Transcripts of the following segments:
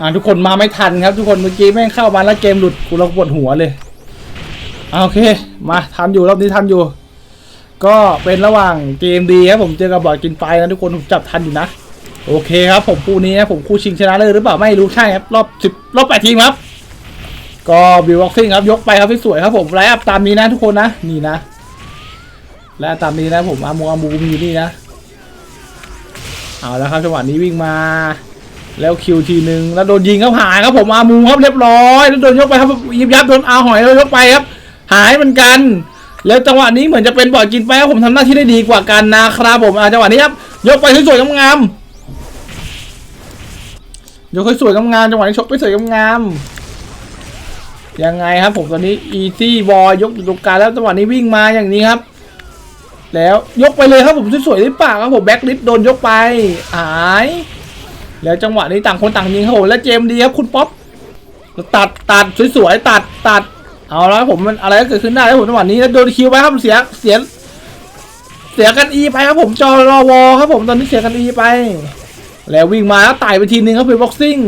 อ่าทุกคนมาไม่ทันครับ ทุกคนเมื่อกี้แม่งเข้ามาแล้วเกมหลุดกูเราปวดหัวเลยอ่าโอเค มาทันอยู่รอบนี้ทันอยู่ ก็เป็นระหว่างเกมดีครับผมเจอกับบอดกินไฟนะทุกคนผมจับทันอยู่นะ โอเคครับ ผมคู่นี้นะผมคู่ชิงชนะเลยหรือเปล่าไม่รู้ใช่ครับรอบสิบรอบแปดทีมครับ ก็บิวบ็อกซิ่งครับยกไปครับสวยครับผมไลฟ์อัพตามนี้นะทุกคนนะนี่นะ และตามนี้นะผมอามูอามูมีนี่นะเอาแล้วครับจังหวะนี้วิ่งมา แล้วคิวทีหนึ่งแล้วโดนยิงครับหายครับผมอามูครับเรียบร้อยแล้วโดนยกไปครับยิบยับโดนอาหอยแล้วยกไปครับ หายเหมือนกัน แล้วจังหวะนี้เหมือนจะเป็นบอดกินไปครับผมทำหน้าที่ได้ดีกว่ากันนะครับผมอาจังหวะนี้ครับยกไปสวยๆงามๆยกไปสวยๆงามๆจังหวะนี้ชกไปสวยงามๆยังไงครับผมตอนนี้อีซี่บอยยกอยู่ตรงกลางแล้วจังหวะนี้วิ่งมาอย่างนี้ครับแล้วยกไปเลยครับผมสวยๆหรือเปล่าครับผมแบ็คลิฟโดนยกไปหาย แล้วจังหวะนี้ต่างคนต่างยิงครับผมและเจมดีครับคุณป๊อปตัดตัดสวยๆตัดตัดเอาแล้วผมมันอะไรก็เกิดขึ้นได้แล้วผมจังหวะนี้แล้วโดนคิวไปครับเสียเสียเสียกันอีไปครับผมจอรอวอครับผมตอนนี้เสียกันอีไป แล้ววิ่งมาแล้วไต่ไปทีนึงครับเป็นบ็อกซิ่ง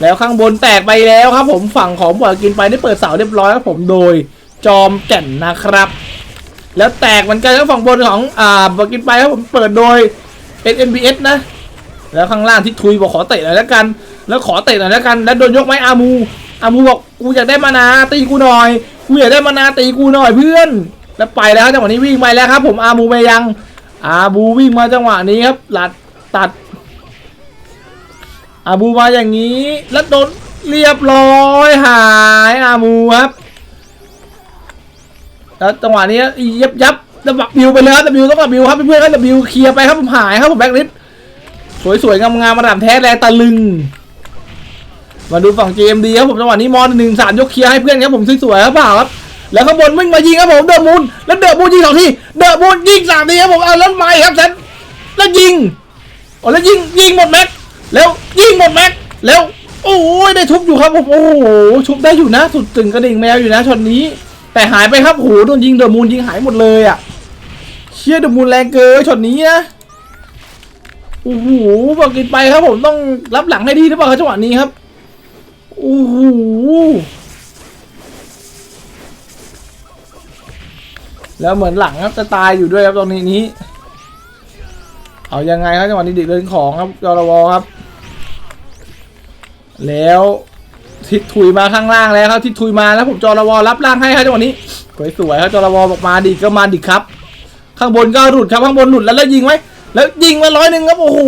แล้วข้างบนแตกไปแล้วครับ ผมฝั่งของบอกินไปได้เปิดเสาเรียบร้อยครับผมโดยจอมแก่นนะครับ แล้วแตกเหมือนกันครับฝั่งบนของอ่าบอกินไปครับผมเปิดโดย SNBS นะ แล้วข้างล่างที่ทุยบอกขอเตะหน่อยแล้วกัน แล้วขอเตะหน่อยแล้วกัน แล้วโดนยกไม้อามูอามูบอกกูอยากได้มานาตีกูหน่อยกูอยากได้มานาตีกูหน่อยเพื่อน แล้วไปแล้วครับจังหวะนี้วิ่งไปแล้วครับ ผมอามูไปยัง อาบูวิ่งมาจังหวะนี้ครับหลัดตัด อาบูมาอย่างนี้ แล้วโดนเรียบร้อยหายอามูครับแล้วจังหวะนี้ยับยับดับบิวไปเลยครับดับบิวต้องดับบิวครับเพื่อนๆครับดับบิวเคลียร์ไปครับผมหายครับผมแบ็คลิฟ สวยๆงามๆมาดามแท้แรงตะลึง มาดูฝั่ง JMD ครับผมจังหวะนี้มอนหนึ่งสามยกเคลียร์ให้เพื่อนครับผมสวยๆครับเปล่าครับแล้วข้างบนวิ่งมายิงครับผมเดอะมูนแล้วเดอะมูนยิงสองทีเดอะมูนยิงสามทีครับผมเอาแล้วไม่ครับแซนแล้วยิงโอ้แล้วยิงยิงหมดแม็กแล้วยิงหมดแม็กแล้วโอ้ยได้ทุบอยู่ครับผมโอ้โหชุบได้อยู่นะ สุดตึงกระดิ่งแมวอยู่นะช็อตนี้ แต่หายไปครับโอ้โหโดนยิงเดอะมูนยิงหายหมดเลยอะเชี่ยเดอะมูนแรงเกินช็อตนี้นะ โอ้โหบอกกินไปครับผมต้องรับหลังให้ดีหรือเปล่าครับจังหวะนี้ครับโอ้โหแล้วเหมือนหลังครับจะตายอยู่ด้วยครับตรงนี้นี้ เอายังไงครับจังหวะนี้เด็กเดินของครับจอรวครับ แล้วทิศถุยมาข้างล่างแล้วครับทิศถุยมาแล้วผมจอรวรับล่างให้ครับจังหวะนี้สวยๆครับจอรวบอกมาดีก็มาดีครับ ข้างบนก็หลุดครับข้างบนหลุดแล้วแล้วยิงไว้ แล้วยิงมาร้อยหนึ่งครับโอ้โห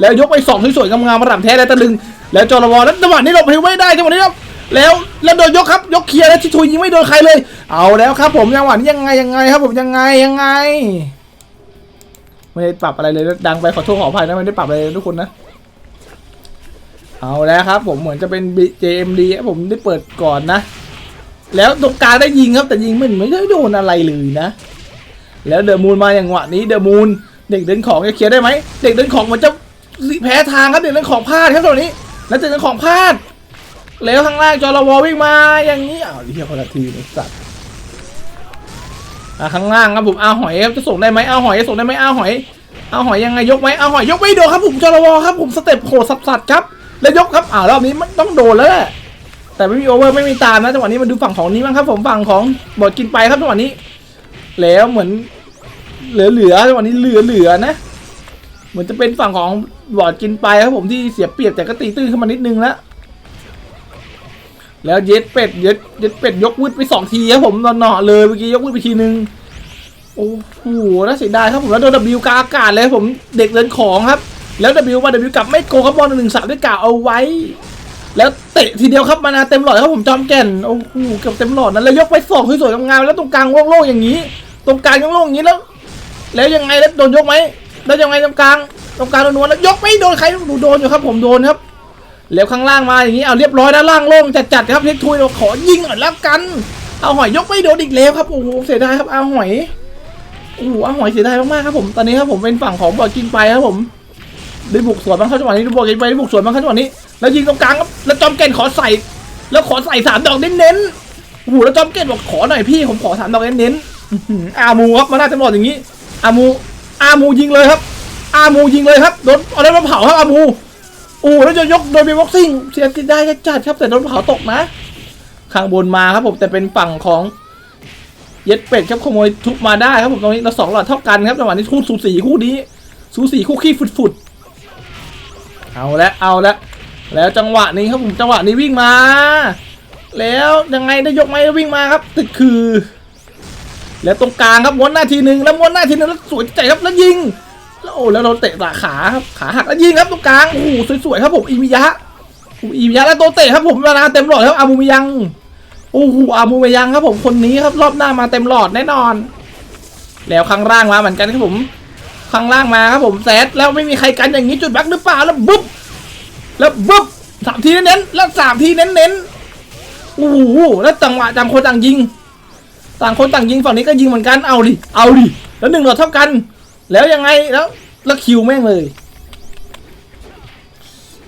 แล้วยกไปสองสวยๆงามๆมาดับแท้แล้วตะลึง แล้วจอร์วแล้วจังหวะนี้หลบพิวไม่ได้จังหวะนี้ครับแล้วแล้วโดนยกครับยกเคลียร์แล้วชิทุยยิงไม่โดนใครเลย เอาแล้วครับ ผมจังหวะนี้ยังไงยังไงครับ ผมยังไงยังไงไม่ได้ปรับอะไรเลยดังไปขอโทษขออภัยนะไม่ได้ปรับอะไรเลยทุกคนนะ เอาแล้วครับ ผมเหมือนจะเป็น JMD ครับผมได้เปิดก่อนนะ แล้วตรงกลางได้ยิงครับแต่ยิงมันไม่ได้โดนอะไรเลยนะ แล้วเดอะมูนมาอย่างหวะนี้เดอะมูน เด็กเดินของจะเคลียร์ได้ไหมเด็กเดินของมันจะแพ้ทางครับเด็กเดินของพลาดครับตรงนี้ แล้วเด็กเดินของพลาด แล้วข้างล่างจอร์วอวิ่งมาอย่างนี้อ้าวเรียกคนละทีไอ้สัตว์ข้างล่างครับผมอาหอยจะส่งได้ไหมอาหอยจะส่งได้ไหมอาหอยอาหอยยังไงยกไหมอาหอยยกไม่โดนครับผมจอร์วอครับผมสเต็ปโหดสัสๆครับแล้วยกครับอ้าวรอบนี้มันต้องโดนแล้วแหละแต่ไม่มีโอเวอร์ไม่มีตามนะจังหวะนี้มาดูฝั่งของนี้บ้างครับผมฝั่งของบอดกินไปครับจังหวะนี้ แล้วเหมือน เหลือๆจังหวะนี้เหลือๆนะเหมือนจะเป็นฝั่งของบอดกินไปครับผมที่เสียเปรียบแต่ก็ตีตื้นขึ้นมานิดนึงแล้วแล้วเย็ดเป็ดเย็ดเย็ดเป็ดยกวืดไปสองทีครับผมนอนๆเลยเมื่อกี้ยกวืดไปทีนึงโอ้โหน่าเสียดายครับผมแล้วโดนวิวกาอากาศเลยผมเด็กเดินของครับ แล้ววิวมาวิวกลับไม่โกงครับบอลหนึ่งสามด้วยกล่าวเอาไว้ แล้วเตะทีเดียวครับมานาเต็มหลอดครับผมจอมแก่นโอ้โหเกือบเต็มหลอดนั้นแล้วยกไปสองสวยๆงามแล้วตรงกลางโล่งๆอย่างนี้ ตรงกลางโล่งๆอย่างนี้แล้ว แล้วยังไงแล้วโดนยกไหมแล้วยังไงตรงกลางตรงกลางโดนนวลแล้วยกไม่โดนใครดูโดนอยู่ครับผมโดนครับ แล้วข้างล่างมาอย่างนี้เอาเรียบร้อยด้านล่างโล่งจัดๆครับเล็กทุยเราขอยิงหน่อยแล้วกัน เอาหอยยกไม่โดนอีกแล้วครับโอ้โหเสียดายครับเอาหอยโอ้โหเอาหอยเสียดายมากๆครับผมตอนนี้ครับผมเป็นฝั่งของบอลกินไปครับผมได้บุกสวนบ้างครับจังหวะนี้ได้บุกกินไปได้บุกสวนบ้างครับจังหวะนี้ แล้วยิงตรงกลางครับแล้วจอมเก่นขอใส่ แล้วขอใส่สามดอกเน้นๆโอ้โหแล้วจอมเก่นบอกขอหน่อยพี่ผมขอสามดอกเน้นๆอื้อหืออามูครับมาหน้าเต็มดอย่างนี้ อามูอามูยิงเลยครับ อามูยิงเลยครับโดนเอาได้มาเผาครับอามูโอ้แล้วจะยกโดยเป็นบ็อกซิ่งเสียกินได้จัดครับแต่โดนเผาตกนะ ข้างบนมาครับผมแต่เป็นฝั่งของเย็ดเป็ดครับขโมยทุบมาได้ครับผมตรงนี้เราสองหลอดเท่ากันครับจังหวะนี้คู่สูสีคู่นี้ สูสีคู่ขี้ฟุดๆเอาละเอาละแล้วจังหวะนี้ครับผมจังหวะนี้วิ่งมา แล้วยังไงได้ยกไหมวิ่งมาครับติดคือ แล้วตรงกลางครับม้วนหน้าทีหนึ่งแล้วม้วนหน้าทีหนึ่งแล้วสวยใจครับแล้วยิงแล้วโอ้แล้วเราเตะตาขาครับขาหักแล้วยิงครับตรงกลางโอ้โหสวยๆครับผมอีมิยะอ้โหอีมิยะแล้วโตเตะครับผมเวลาเต็มหลอดครับอามูมิยังโอ้โหอามูมิยังครับผมคนนี้ครับรอบหน้ามาเต็มหลอดแน่นอน แล้วข้างล่างมาเหมือนกันครับผมข้างล่างมาครับผมแซดแล้วไม่มีใครกันอย่างนี้จุดบักหรือเปล่าแล้วบุ๊บแล้วบุ๊บสามทีเน้นๆแล้วสามทีเน้นๆโอ้โหแล้วจังหวะจังคนต่างยิง ต่างคนต่างยิงฝั่งนี้ก็ยิงเหมือนกันเอาดิเอาดิแล้วหนึ่งหลอดเท่ากัน แล้วยังไงแล้วแล้วคิวแม่งเลย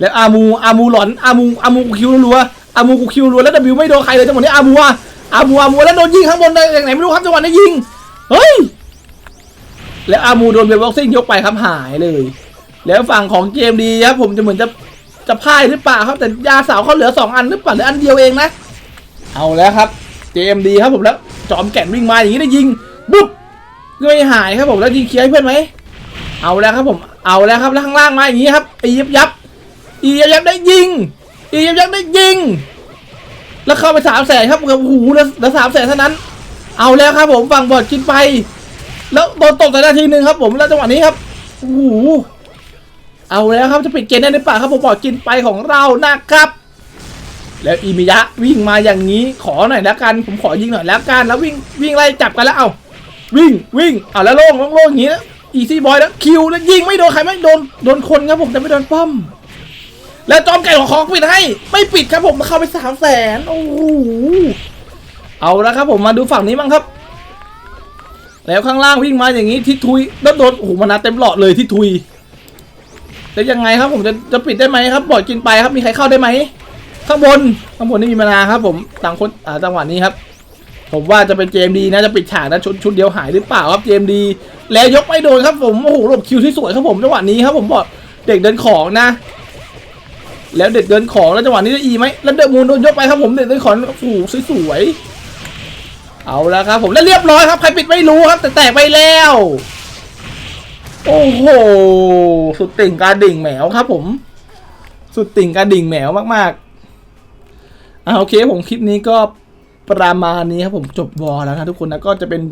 แล้วอามูอามูหลอนอามูอามูคิวรัวอามูกูคิวรัวแล้วดับิวไม่โดนใครเลยจังหวะนี้อามูอะอามูอามูแล้วโดนยิงข้างบนได้อย่างไหนไม่รู้ครับจังหวะนี้ยิงเฮ้ยแล้วอามูโดนเบลบ็อกซิ่งยกไปครับหายเลย แล้วฝั่งของเกมดีครับผมจะเหมือนจะจะพ่ายหรือเปล่าครับแต่ยาสาวเขาเหลือสองอันหรือเปล่าหรืออันเดียวเองนะ เอาแล้วครับ JMD ครับผมแล้วจอมแก่นวิ่งมาอย่างนี้ได้ยิงบุ๊บไม่หายครับผมแล้วยิงเคลียร์ให้เพื่อนไหมเอาแล้วครับผมเอาแล้วครับแล้วข้างล่างมาอย่างนี้ครับอียับยับอียับยับได้ยิงอียับยับได้ยิง แล้วเข้าไปสามแสนครับโอ้โหแล้วแล้วสามแสนเท่านั้น เอาแล้วครับผมฝั่งบอดกินไป แล้วโดนตกแต่นาทีหนึ่งครับผมแล้วจังหวะนี้ครับโอ้โหเอาแล้วครับจะปิดเกมได้หรือเปล่าครับผมบอดกินไปของเรานะครับ แล้วอิมิยะวิ่งมาอย่างนี้ขอหน่อยแล้วกันผมขอยิงหน่อยแล้วกันแล้ววิ่งวิ่งไล่จับกันแล้วเอาวิ่งวิ่งเอาแล้วโล่งโล่งโล่งอย่างนี้อีซี่บอยแล้วคิวแล้วยิงไม่โดนใครไม่โดนโดนคนครับผมแต่ไม่โดนป้อม แล้วจอมไก่ของของปิดให้ ไม่ปิดครับผมเข้าไปสามแสนโอ้โหเอาแล้วครับผมมาดูฝั่งนี้บ้างครับ แล้วข้างล่างวิ่งมาอย่างนี้ทิทุยแล้วโดนโอ้โหมานาเต็มหลอดเลยทิทุยแล้วยังไงครับผมจะจะปิดได้ไหมครับบอดกินไปครับมีใครเข้าได้ไหม ข้างบนข้างบนนี่มีมานาครับ ผมต่างคนอ่าจังหวะนี้ครับ ผมว่าจะเป็นเจมดีนะจะปิดฉากนะชุดชุดเดียวหายหรือเปล่าครับเจมดี แล้วยกไม่โดนครับผมโอ้โหหลบคิวที่สวยครับผมจังหวะนี้ครับผมบอกเด็กเดินของนะ แล้วเด็กเดินของแล้วจังหวะนี้จะอีไหมแล้วเดอะมูนโดนยกไปครับผมเด็กเดินของโอ้โหสวยๆเอาแล้วครับผมแล้วเรียบร้อยครับใครปิดไม่รู้ครับ แต่แตกไปแล้วโอ้โห สุดติ่งการดิ่งแหมวครับผม สุดติ่งการดิ่งแหมวมากๆ อ่าโอเคผมคลิปนี้ก็ประมาณนี้ครับผมจบวอแล้วนะทุกคนนะก็จะเป็น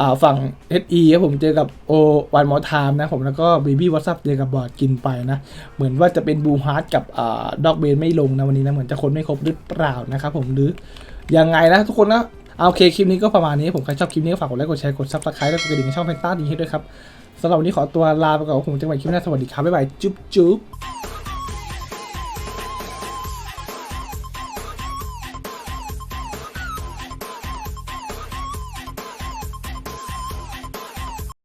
อ่าฝั่ง SE ครับผมเจอกับโอวันมอทามนะผมแล้วก็ Baby WhatsApp เจอกับบอร์ดกินไปนะเหมือนว่าจะเป็นบูฮาร์ดกับอ่าดอกเบนไม่ลงนะวันนี้นะเหมือนจะคนไม่ครบหรือเปล่านะครับผมหรือยังไงนะทุกคนนะเอาโอเคคลิปนี้ก็ประมาณนี้ผมใครชอบคลิปนี้ก็ฝากกดไลค์กดแชร์กดซับสไครต์แล้วกดกระดิ่งช่องแพนต้าดีให้ด้วยครับสำหรับวันนี้ขอตัวลาไปก่อนผมจะไปคลิปหน้าสวัสดีครับบ๊ายบายจุ๊บจุ๊บ